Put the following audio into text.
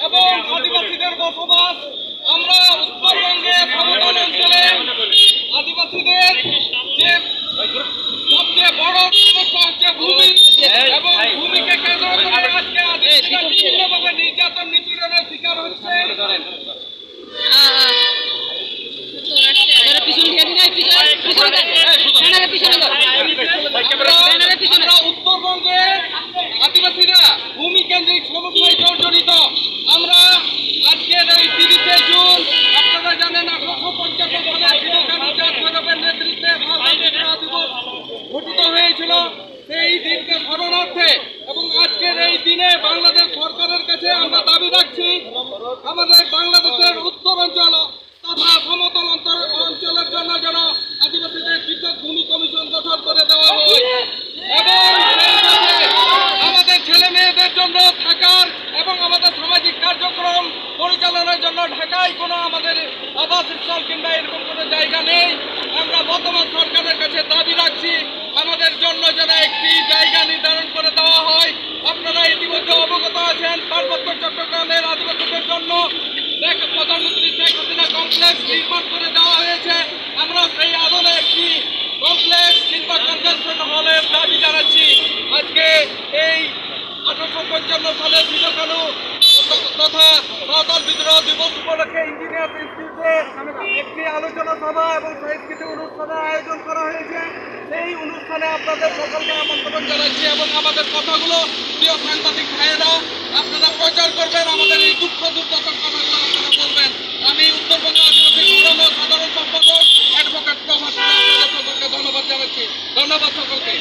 এবং আদিবাসীদের বসবাস আমরা উত্তরবঙ্গে সমতল অঞ্চলে আদিবাসীদের যে সবচেয়ে বড় সমস্যা হচ্ছে ভূমি এবং ভূমিকে কেন্দ্র করে আজকে আদিবাসীরা বিভিন্নভাবে নির্যাতন নিপীড়নের শিকার হচ্ছে পিছনে পিছনে পরিচালনার ঢাকায় কোনো আমাদের আবাসস্থল কিংবা এরকম কোনো জায়গা নেই। আমরা বর্তমান সরকারের কাছে দাবি রাখছি, আমাদের জন্য যেন একটি জায়গা নির্ধারণ করে দেওয়া হয়। আপনারা ইতিমধ্যে অবগত আছেন, পার্বত্য চট্টগ্রামের আদিবাসীদের জন্য প্রধানমন্ত্রী শেখ হাসিনা কমপ্লেক্স নির্মাণ করে দেওয়া হয়েছে। আমরা সেই আদলে একটি কমপ্লেক্স কিংবা কনভেনশন হলের দাবি জানাচ্ছি। আজকে এই আঠারোশো পঞ্চান্ন সালে বিবেকানু তথা সাঁওতাল বিদ্রোহ দিবস উপলক্ষে ইঞ্জিনিয়ার্স ইনস্টিটিউটে একটি আলোচনা সভা এবং সাংস্কৃতিক অনুষ্ঠানের আয়োজন করা হয়েছে। সেই অনুষ্ঠানে আপনাদের সকলকে আমন্ত্রণ জানাচ্ছি এবং আমাদের কথাগুলো প্রিয় সাংবাদিক ভাইয়েরা, আপনারা প্রচার করবেন, আমাদের এই দুঃখ দুর্দশার কথাগুলো আপনারা বলবেন। আমি উত্তরবঙ্গ আদিবাসী ফোরামের সাধারণ সম্পাদক, অ্যাডভোকেট প্রভাস সকলকে ধন্যবাদ জানাচ্ছি। ধন্যবাদ সকলকে।